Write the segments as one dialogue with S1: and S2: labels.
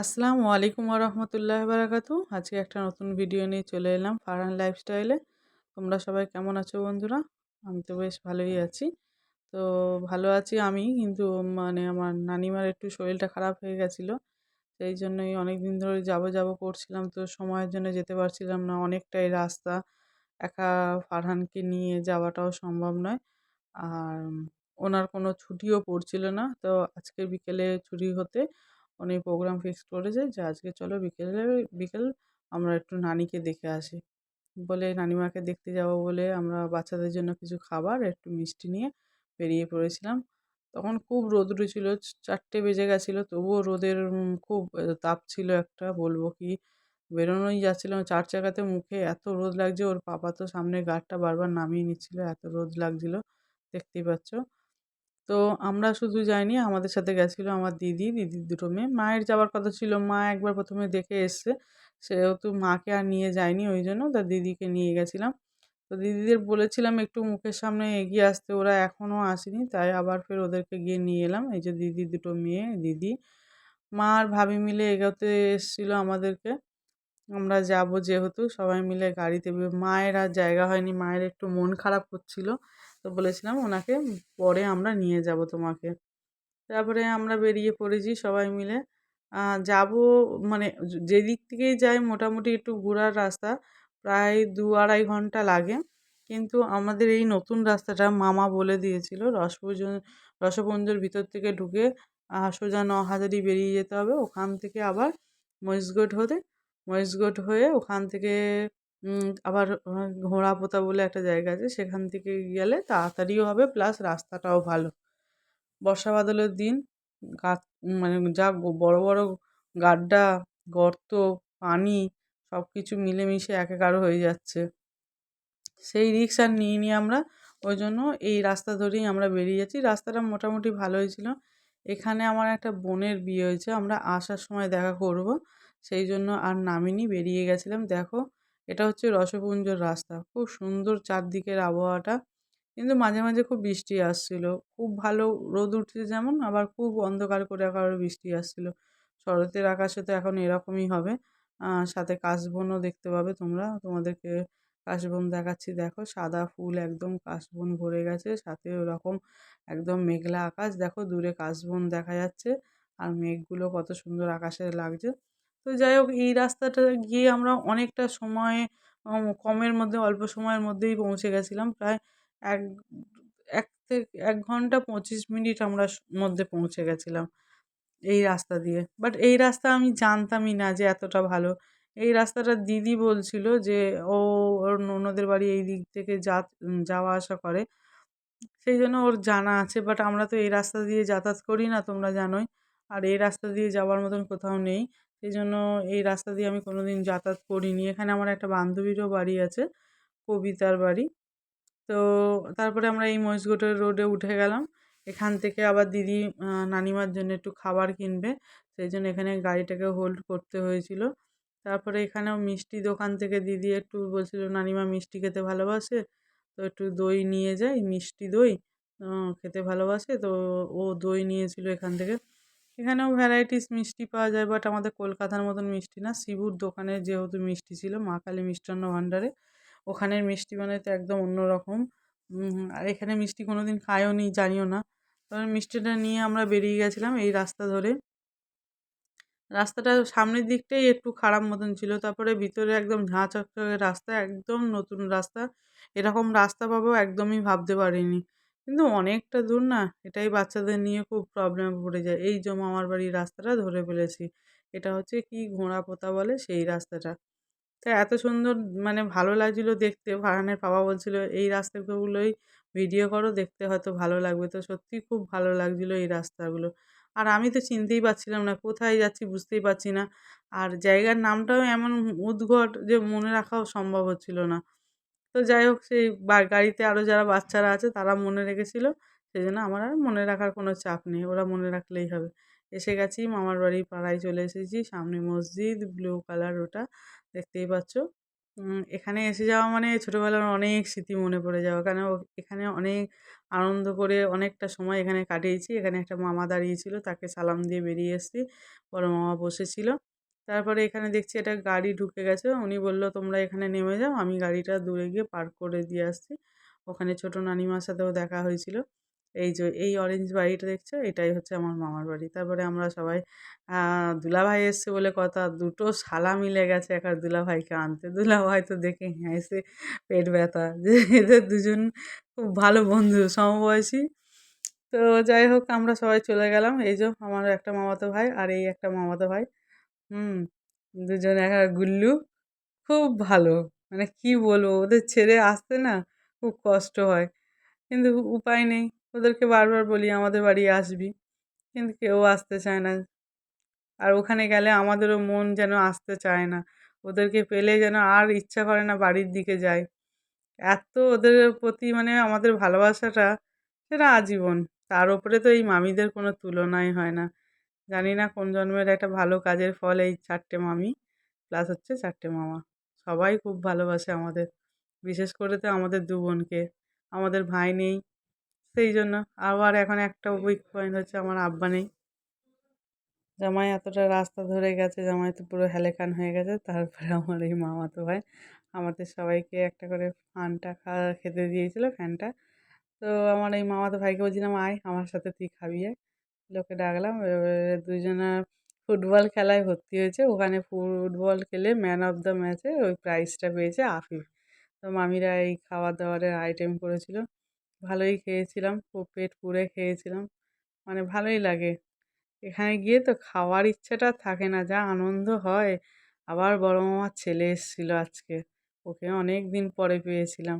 S1: আসসালামু আলাইকুম রহমতুল্লাহ বারাকাতু আজকে একটা নতুন ভিডিও নিয়ে চলে এলাম ফারহান লাইফস্টাইলে তোমরা সবাই কেমন আছো বন্ধুরা? আমি তো বেশ ভালোই আছি। তো ভালো আছি আমি, কিন্তু মানে আমার নানিমার একটু শরীরটা খারাপ হয়ে গেছিল। সেই জন্যই অনেক দিন ধরে যাব যাব করছিলাম, তো সময়ের জন্য যেতে পারছিলাম না। অনেকটাই রাস্তা, একা ফারহানকে নিয়ে যাওয়াটাও সম্ভব নয়। আর ওনার কোনো ছুটিও পড়ছিল না। তো আজকে বিকেলে ছুটি হতে উনি প্রোগ্রাম ফিক্স করেছে যে, আজকে চলো বিকেলে, বিকেল আমরা একটু নানিকে দেখে আসি। বলে নানিমাকে দেখতে যাব বলে আমরা বাচ্চাদের জন্য কিছু খাবার, একটু মিষ্টি নিয়ে বেরিয়ে পড়েছিলাম। তখন খুব রোদ ছিল, চারটে বেজে গেছিল, তবুও রোদের খুব তাপ ছিল একটা, বলব কি, বেরোনোই যাচ্ছিলাম চার চাকাতে মুখে এত রোদ লাগছে, ওর পাপা তো সামনে গাড়টা বারবার নামিয়ে নিচ্ছিল, এত রোদ লাগছিল। দেখতেই পাচ্ছ। তো আমরা শুধু যাইনি, আমাদের সাথে গেছিল আমার দিদি, দিদির দুটো মেয়ে। মায়ের যাওয়ার কথা ছিল, মা একবার প্রথমে দেখে এসছে। সেহেতু মাকে আর নিয়ে যায়নি ওই জন্য তার দিদিকে নিয়ে গেছিলাম। তো দিদিদের বলেছিলাম একটু মুখের সামনে এগিয়ে আসতে, ওরা এখনও আসেনি, তাই আবার ফের ওদেরকে গিয়ে নিয়ে এলাম। এই যে দিদি দুটো মেয়ে, দিদি, মা আর ভাবি মিলে এগোতে এসেছিল আমাদেরকে। আমরা যাব যেহেতু, সবাই মিলে গাড়িতে, মায়ের আর জায়গা হয়নি, মায়ের একটু মন খারাপ হচ্ছিল তো বলেছিলাম ওনাকে, পরে আমরা নিয়ে যাব তোমাকে। তারপরে আমরা বেরিয়ে পড়েছি সবাই মিলে। যাব মানে যেদিক থেকেই যাই মোটামুটি একটু ঘোরার রাস্তা, প্রায় দু আড়াই ঘণ্টা লাগে। কিন্তু আমাদের এই নতুন রাস্তাটা মামা বলে দিয়েছিল রসপুঞ্জ রসপুঞ্জর ভিতর থেকে ঢুকে সোজা নহাজারি বেরিয়ে যেতে হবে। ওখান থেকে আবার মহিষগড় হতে মহিষগড় হয়ে ওখান থেকে আবার ঘোড়াপোতা বলে একটা জায়গা আছে, সেখান থেকে গেলে তাড়াতাড়িও হবে, প্লাস রাস্তাটাও ভালো। বর্ষা বাদলের দিন, গাছ মানে যা বড় বড় গাড্ডা, গর্ত, পানি সব কিছু মিলেমিশে একাকার হয়ে যাচ্ছে। সেই রিক্স আর নিইনি আমরা, ওই জন্য এই রাস্তা ধরেই আমরা বেরিয়ে যাচ্ছি। রাস্তাটা মোটামুটি ভালোই ছিল। এখানে আমার একটা বোনের বিয়ে হয়েছে, আমরা আসার সময় দেখা করব, সেই জন্য আর নামিনি, বেরিয়ে গেছিলাম। দেখো এটা হচ্ছে রসপুঞ্জর রাস্তা। খুব সুন্দর চারদিকের আবহাওয়াটা। কিন্তু মাঝে মাঝে খুব বৃষ্টি আসছিল। খুব ভালো রোদ উঠছে যেমন, আবার খুব অন্ধকার করে আবার বৃষ্টি আসছিল। শরতের আকাশে তো এখন এরকমই হবে। সাথে কাশবনও দেখতে পাবে তোমরা। তোমাদেরকে কাশবন দেখাচ্ছি। দেখো, সাদা ফুল একদম কাশবন ভরে গেছে। সাথে ওরকম একদম মেঘলা আকাশ। দেখো, দূরে কাশবন দেখা যাচ্ছে। আর মেঘগুলো কত সুন্দর আকাশে লাগছে। তো যাই হোক, এই রাস্তাটা গিয়ে আমরা অনেকটা সময় কমের মধ্যে, অল্প সময়ের মধ্যেই পৌঁছে গেছিলাম। প্রায় এক এক থেকে, এক ঘণ্টা পঁচিশ মিনিট আমরা মধ্যে পৌঁছে গেছিলাম এই রাস্তা দিয়ে। বাট এই রাস্তা আমি জানতামই না যে এতটা ভালো। এই রাস্তাটা দিদি বলছিল যে, ও, ওর ননদের বাড়ি এই দিক থেকে যা, যাওয়া আসা করে। সেই জন্য ওর জানা আছে, বাট আমরা তো এই রাস্তা দিয়ে যাতায়াত করি না, তোমরা জানোই। আর এই রাস্তা দিয়ে যাওয়ার মতন কোথাও নেই। সেই জন্য এই রাস্তা দিয়ে আমি কোনো দিন যাতায়াত করিনি। এখানে আমার একটা বান্ধবীরও বাড়ি আছে, কবিতার বাড়ি। তো তারপরে আমরা এই মহিষগোটের রোডে উঠে গেলাম। এখান থেকে আবার দিদি নানিমার জন্য একটু খাবার কিনবে, সেই জন্য এখানে গাড়িটাকে হোল্ড করতে হয়েছিল। তারপরে এখানেও মিষ্টি দোকান থেকে দিদি একটু বলছিল, নানিমা মিষ্টি খেতে ভালোবাসে? তো একটু দই নিয়ে যাই, মিষ্টি দই খেতে ভালোবাসে? তো ও দই নিয়েছিল এখান থেকে। এখানেও ভ্যারাইটিস মিষ্টি পাওয়া যায় বাট আমাদের কলকাতার মতন মিষ্টি না। শিবুর দোকানে যেহেতু মিষ্টি ছিল, মা কালী মিষ্টান্ন ভাণ্ডারে, ওখানের মিষ্টি মানে তো একদম অন্য রকম আর এখানে মিষ্টি কোনো দিন খায়ও নি, জানিও না। তবে মিষ্টিটা নিয়ে আমরা বেরিয়ে গেছিলাম এই রাস্তা ধরে। রাস্তাটা সামনের দিকটাই একটু খারাপ মতন ছিল, তারপরে ভিতরে একদম ঝাঁ চকচকে রাস্তা, একদম নতুন রাস্তা। এরকম রাস্তা পাবো একদমই ভাবতে পারিনি। কিন্তু অনেকটা দূর না, এটাই বাচ্চাদের নিয়ে খুব প্রবলেমে পড়ে যায়। এই যে মামার বাড়ির রাস্তাটা ধরে ফেলেছি, এটা হচ্ছে কি ঘোড়া পোতা বলে সেই রাস্তাটা। তা এত সুন্দর মানে ভালো লাগছিল দেখতে। ফারহানের বাবা বলছিল, এই রাস্তাগুলোই ভিডিও করো, দেখতে হয়তো ভালো লাগবে। তো সত্যিই খুব ভালো লাগছিল এই রাস্তাগুলো। আর আমি তো চিনতেই পারছিলাম না, কোথায় যাচ্ছি বুঝতেই পারছি না। আর জায়গার নামটাও এমন উদ্ঘট যে মনে রাখাও সম্ভব হচ্ছিল না। তো যাই হোক সেই গাড়িতে আরও যারা বাচ্চারা আছে তারা মনে রেখেছিলো সেই জন্য আমার আর মনে রাখার কোনো চাপ নেই ওরা মনে রাখলেই হবে এসে গেছি মামার বাড়ির পাড়ায় চলে এসেছি সামনে মসজিদ ব্লু কালার ওটা দেখতেই পাচ্ছ এখানে এসে যাওয়া মানে ছোটোবেলার অনেক স্মৃতি মনে পড়ে যাওয়া। কেন এখানে অনেক আনন্দ করে অনেকটা সময় এখানে কাটিয়েছি। এখানে একটা মামা দাঁড়িয়েছিল, তাকে সালাম দিয়ে বেরিয়ে এসেছি। বড় মামা বসেছিল। তারপরে এখানে দেখছি এটা গাড়ি ঢুকে গেছে। উনি বলল, "তোমরা এখানে নেমে যাও, আমি গাড়িটা দূরে গিয়ে পার্ক করে দিয়ে আসছি।" ওখানে ছোট নানিমার সাথেও দেখা হয়েছিল। এই যে এই অরেঞ্জ বাড়িটা দেখছ? এটাই হচ্ছে আমার মামার বাড়ি। তারপরে আমরা সবাই দুলাভাই এসছে বলে কথা, দুটো শালা মিলে গেছে এক আর দুলাভাইকে আনতে। দুলাভাই তো দেখে হেসে পেট ব্যথা যে এদের দুজন খুব ভালো বন্ধু সমবয়সী। তো যাই হোক আমরা সবাই চলে গেলাম। এই যে আমার একটা মামাতো ভাই আর এই একটা মামাতো ভাই। হুম, দুজন এক গুল্লু খুব ভালো। মানে কি বলব ওদের ছেড়ে আসতে না খুব কষ্ট হয়। কিন্তু উপায় নেই। ওদেরকে বারবার বলি আমাদের বাড়ি আসবি। কিন্তু কেউ আসতে চায় না। আর ওখানে গেলে আমাদেরও মন যেন আসতে চায় না। ওদেরকে পেলে যেন আর ইচ্ছা করে না বাড়ির দিকে যাই। এত ওদের প্রতি মানে আমাদের ভালোবাসাটা সেটা আজীবন। তার উপরে তো এই মামিদের কোনো তুলনাই হয় না। জানি না কোন জন্মের একটা ভালো কাজের ফল এই চারটে মামি প্লাস হচ্ছে চারটে মামা। সবাই খুব ভালোবাসে আমাদের। বিশেষ করে তো আমাদের দু বোনকে। আমাদের ভাই নেই। সেই জন্য আবার এখন একটা উইক পয়েন্ট হচ্ছে আমার আব্বা নেই। জামাই এতটা রাস্তা ধরে গেছে, জামাই তো পুরো হ্যালেকান হয়ে গেছে। তারপরে আমার এই মামাতো ভাই আমাদের সবাইকে একটা করে ফান্টা খাওয়া খেতে দিয়েছিল ফ্যানটা। তো আমার এই মামাতো ভাইকে বলছিলাম, "আয় আমার সাথে তুই খাবি আয়।" লোকে ডাকলাম। এবারে দুজনা ফুটবল খেলায় ভর্তি হয়েছে। ওখানে ফুটবল খেলে ম্যান অফ দ্য ম্যাচে ওই প্রাইজটা পেয়েছে আফিফ। তো মামিরা এই খাবার-দাবারের আইটেম করেছিল। ভালোই খেয়েছিলাম। খুব পেট পুরে খেয়েছিলাম। মানে ভালোই লাগে। এখানে গিয়ে তো খাওয়ার ইচ্ছাটা থাকে না। যা আনন্দ হয়। আবার বড় মামার ছেলে এসেছিল আজকে। ওকে অনেক দিন পরে পেয়েছিলাম।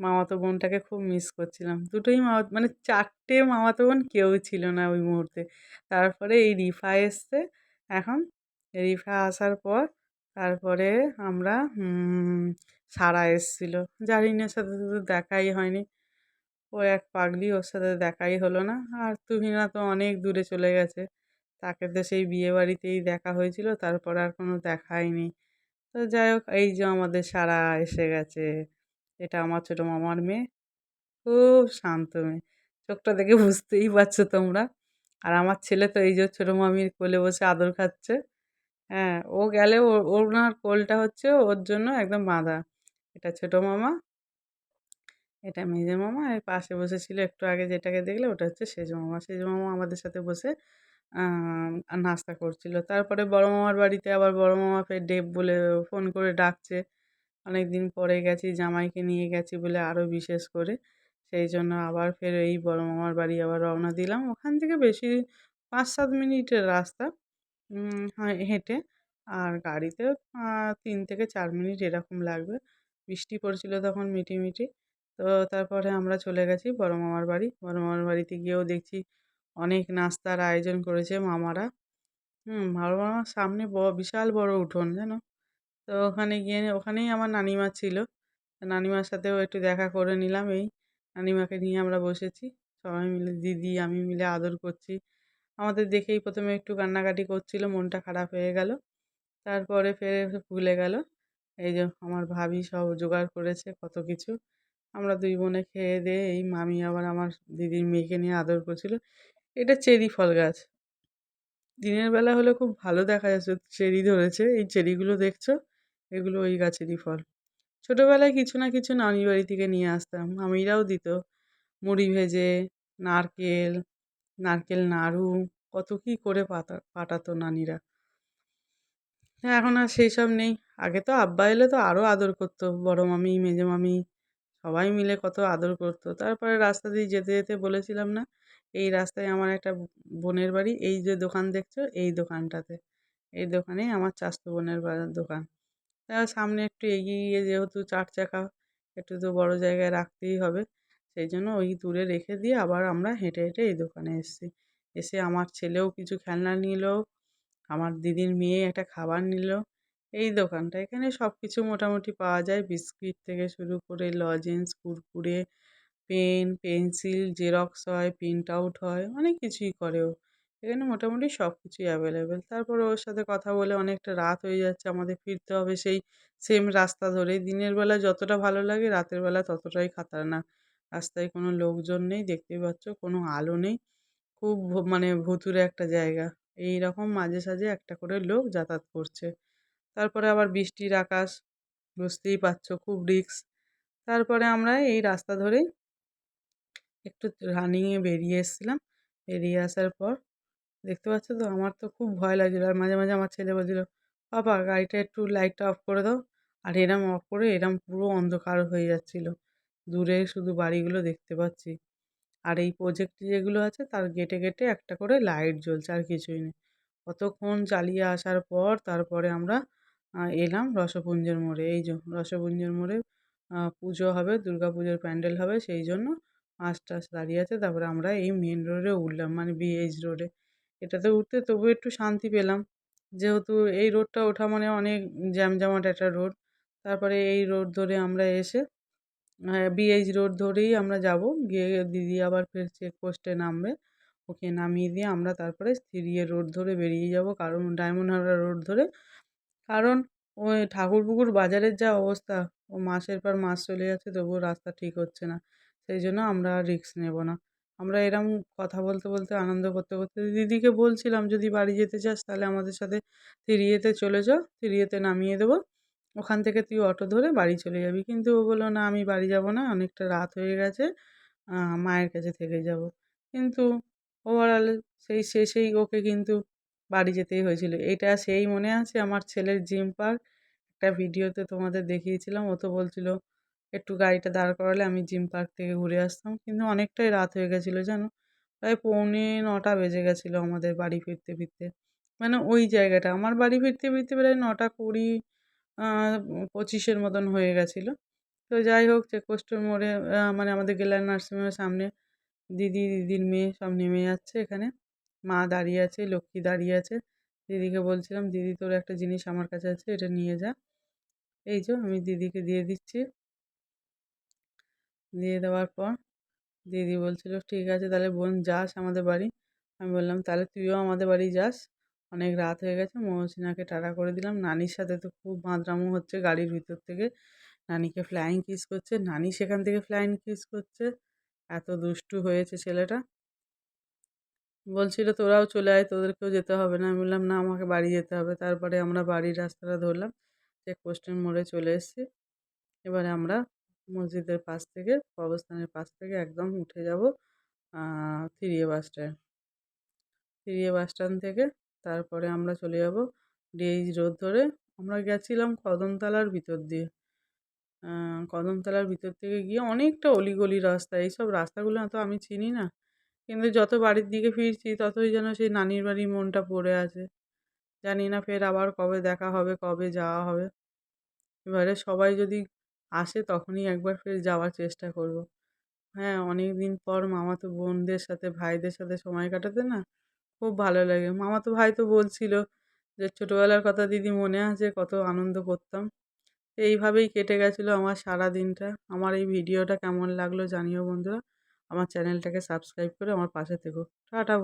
S1: মামাতো বোনটাকে খুব মিস করছিলাম। দুটোই মামা মানে চারটে মামাতো বোন কেউ ছিল না ওই মুহূর্তে। তারপরে এই রিফা এসছে এখন। রিফা আসার পর তারপরে আমরা সারা এসছিল। জারিনের সাথে তো দেখাই হয়নি। ও এক পাগলি, ওর সাথে দেখাই হলো না। আর তুহিনা তো অনেক দূরে চলে গেছে। তাকে তো সেই বিয়েবাড়িতেই দেখা হয়েছিল। তারপর আর কোনো দেখাই নেই। তো যাই হোক, এই যে আমাদের সারা এসে গেছে। এটা আমার ছোট মামার মেয়ে। খুব শান্ত মেয়ে। চোখটা দেখে বুঝতেই পারছ তোমরা। আর আমার ছেলে তো এই যে ছোট মামির কোলে বসে আদর খাচ্ছে। হ্যাঁ, ও গেলে ওনার কোলটা হচ্ছে ওর জন্য একদম বাঁধা। এটা ছোট মামা, এটা মেজো মামা, এর পাশে বসেছিল একটু আগে যেটাকে দেখলে ওটা হচ্ছে সেজ মামা। সেজো মামা আমাদের সাথে বসে নাস্তা করছিল। তারপরে বড় মামার বাড়িতে আবার বড় মামা ফের ডেব বলে ফোন করে ডাকছে। অনেকদিন পরে গেছি জামাইকে নিয়ে গেছি বলে আরও বিশেষ করে। সেই জন্য আবার ফের এই বড় মামার বাড়ি আবার রওনা দিলাম। ওখান থেকে বেশি ৫-৭ মিনিটের রাস্তা হেঁটে। আর গাড়িতে তিন থেকে চার মিনিট এরকম লাগবে। বৃষ্টি পড়ছিল তখন মিটিমিটি। তো তারপরে আমরা চলে গেছি বড় মামার বাড়ি। বড় মামার বাড়িতে গিয়েও দেখছি অনেক নাস্তার আয়োজন করেছে মামারা। হুম, বড় মামার সামনে বিশাল বড় উঠোন জানো? তো ওখানে গিয়ে ওখানেই আমার নানিমা ছিল। নানিমার সাথেও একটু দেখা করে নিলাম এই। নানিমাকে নিয়ে আমরা বসেছি। সবাই মিলে দিদি, আমি মিলে আদর করছি। আমাদের দেখেই প্রথমে একটু কান্নাকাটি করছিল, মনটা খারাপ হয়ে গেল। তারপরে ফের ভুলে গেল। এই যে আমার ভাবি সব জোগাড় করেছে কত কিছু। আমরা দুই বোনে খেয়ে-দেয়ে এই মামি আবার আমার দিদির মেয়েকে নিয়ে আদর করছিল। এটা চেরি ফল গাছ। দিনের বেলা হলে খুব ভালো দেখা যাচ্ছে চেরি ধরেছে। এই চেরিগুলো দেখছ? এগুলো ওই গাছেরই ফল। ছোটোবেলায় কিছু না কিছু নানির বাড়ি থেকে নিয়ে আসতাম। মামিরাও দিত। মুড়ি ভেজে, নারকেল, নারকেল নাড়ু কত কী করে পাতা পাঠাতো নানিরা। হ্যাঁ, এখন আর সেই সব নেই। আগে তো আব্বা এলে তো আরও আদর করতো। বড় মামি, মেজো মামি সবাই মিলে কত আদর করতো। তারপরে রাস্তা দিয়ে যেতে, যেতে বলেছিলাম না? এই রাস্তায় আমার একটা বোনের বাড়ি। এই যে দোকান দেখছ? এই দোকানটাতে। এই দোকানেই আমার চাচাতো বোনের দোকান। সামনে একটু এগিয়ে গিয়ে যেহেতু চার চাকা একটু তো বড় জায়গায় রাখতেই হবে। সেই জন্য ওই দূরে রেখে দিয়ে আবার আমরা হেঁটে, হেঁটে এই দোকানে এসেছি। এসে আমার ছেলেও কিছু খেলনা নিল। আমার দিদির মেয়ে একটা খাবার নিল। এই দোকানটা। এখানে সব কিছু মোটামুটি পাওয়া যায়। বিস্কিট থেকে শুরু করে lozenges, Kurkure, pen, pencil, xerox হয়, প্রিন্ট আউট হয়, অনেক কিছুই করে ও। এখানে মোটামুটি সব কিছুই অ্যাভেলেবেল তারপরে ওর সাথে কথা বলে অনেকটা রাত হয়ে যাচ্ছে, আমাদের ফিরতে হবে সেই সেম রাস্তা ধরে দিনের বেলা যতটা ভালো লাগে, রাতের বেলা ততটাই খাতারনাক। রাস্তায় কোনো লোকজন নেই, দেখতেই পাচ্ছ, কোনো আলো নেই। খুব মানে ভুতুরে একটা জায়গা। এই রকম মাঝে সাঝে একটা করে লোক যাতায়াত করছে। তারপরে আবার বৃষ্টির আকাশ, বুঝতেই পারছ খুব রিস্ক তারপরে আমরা এই রাস্তা ধরেই একটু রানিংয়ে বেরিয়ে এসেছিলাম। বেরিয়ে আসার পর দেখতে পাচ্ছ তো? আমার তো খুব ভয় লাগছিল। আর মাঝে মাঝে আমার ছেলে বলছিল বাবা গাড়িটা একটু লাইটটা অফ করে দাও। আর এরম অফ করে এরম পুরো অন্ধকার হয়ে যাচ্ছিল। দূরে শুধু বাড়িগুলো দেখতে পাচ্ছি। আর এই প্রজেক্ট যেগুলো আছে, তার গেটে গেটে একটা করে লাইট জ্বলছে আর কিছুই নেই। কতক্ষণ চালিয়ে আসার পর তারপরে আমরা এলাম রসপুঞ্জের মোড়ে। এই যে রসপুঞ্জের মোড়ে পুজো হবে, দুর্গা পুজোর প্যান্ডেল হবে, সেই জন্য বাস টাস দাঁড়িয়ে আছে। তারপরে আমরা এই মেন রোডে উঠলাম মানে বিএইচ রোডে এটাতে উঠতে তবু একটু শান্তি পেলাম। যেহেতু এই রোডটা ওঠা মানে অনেক জ্যামজামাট একটা রোড, তারপরে এই রোড ধরে আমরা এসে হ্যাঁ বিএইচ রোড ধরেই আমরা যাব। গিয়ে দিদি আবার ফের চেকপোস্টে নামবে। ওকে নামিয়ে দিয়ে আমরা তারপরে সিরিয়ে রোড ধরে বেরিয়ে যাব, কারণ ডায়মন্ড হারবার রোড ধরে। কারণ ওই ঠাকুরপুকুর বাজারের যা অবস্থা, ও মাসের পর মাস চলে যাচ্ছে, তবুও রাস্তা ঠিক হচ্ছে না। সেই জন্য আমরা রিস্ক নেব না। আমরা এরম কথা বলতে বলতে, আনন্দ করতে করতে দিদিকে বলছিলাম, যদি বাড়ি যেতে চাস, তাহলে আমাদের সাথে থিরিয়েতে চলে যাও থিরিয়েতে নামিয়ে দেবো। ওখান থেকে তুই অটো ধরে বাড়ি চলে যাবি। কিন্তু ও বলল, না, আমি বাড়ি যাব না, অনেকটা রাত হয়ে গেছে মায়ের কাছে থেকে যাব। কিন্তু ওভারঅল সেই শেষেই ওকে কিন্তু বাড়ি যেতেই হয়েছিল। এটা সেই মনে আছে, আমার ছেলের জিম পার্ক, একটা ভিডিওতে তোমাদের দেখিয়েছিলাম। ও তো বলছিল একটু গাড়িটা দাঁড় করালে আমি জিম পার্ক থেকে ঘুরে আসতাম। কিন্তু অনেকটাই রাত হয়ে গেছিল, জানো? প্রায় পৌনে নটা বেজে গেছিল আমাদের বাড়ি ফিরতে ফিরতে। মানে ওই জায়গাটা, আমার বাড়ি ফিরতে ফিরতে প্রায় নটা কুড়ি পঁচিশের মতন হয়ে গেছিল। তো যাই হোক, চেকপোস্টের মোড়ে মানে আমাদের গেলার নার্সিংহোমের সামনে দিদি, দিদির মেয়ে সব নেমে যাচ্ছে এখানে। মা দাঁড়িয়ে আছে, লক্ষ্মী দাঁড়িয়ে আছে। দিদিকে বলছিলাম, দিদি, তোর একটা জিনিস আমার কাছে আছে, এটা নিয়ে যা। এই যে আমি দিদিকে দিয়ে দিচ্ছি। দিয়ে দেওয়ার পর দিদি বলছিল, ঠিক আছে, তাহলে বোন যাস আমাদের বাড়ি। আমি বললাম, তাহলে তুইও আমাদের বাড়ি যাস। অনেক রাত হয়ে গেছে মৌসিনাকে টাটা করে দিলাম। নানির সাথে তো খুব বাঁদরামো হচ্ছে গাড়ির ভিতর থেকে। নানিকে ফ্লাইং কিস করছে, নানি সেখান থেকে ফ্লাইং কিস করছে। এত দুষ্টু হয়েছে ছেলেটা। বলছিল, তোরাও চলে আয়, তোদেরকেও যেতে হবে না। আমি বললাম, না, আমাকে বাড়ি যেতে হবে। তারপরে আমরা বাড়ির রাস্তাটা ধরলাম চেকপোস্টের মোড়ে চলে এসেছি। এবারে আমরা মসজিদের পাশ থেকে, কবরস্থানের পাশ থেকে একদম উঠে যাব থিরিয়ে বাস স্ট্যান্ড। থিরিয়ে বাস স্ট্যান্ড থেকে তারপরে আমরা চলে যাব ডিএইচ রোড ধরে। আমরা গেছিলাম কদমতলার ভিতর দিয়ে। কদমতলার ভিতর থেকে গিয়ে অনেকটা অলিগলি রাস্তা। এইসব রাস্তাগুলো তো আমি চিনি না। কিন্তু যত বাড়ির দিকে ফিরছি, ততই যেন সেই নানির বাড়ির মনটা পড়ে আছে। জানি না ফের আবার কবে দেখা হবে, কবে যাওয়া হবে। এবারে সবাই যদি আসে তখনই একবার ফের যাওয়ার চেষ্টা করব। হ্যাঁ অনেক দিন পর মামাতো বোনদের সাথে, ভাইদের সাথে সময় কাটাতে না খুব ভালো লাগে। মামাতো ভাই তো বলছিল যে, ছোটোবেলার কথা দিদি মনে আছে, কত আনন্দ করতাম। এইভাবেই কেটে গেছিল আমার সারা দিনটা। আমার এই ভিডিওটা কেমন লাগল জানিও বন্ধুরা। আমার চ্যানেলটাকে সাবস্ক্রাইব করে আমার পাশে থেকো। টাটা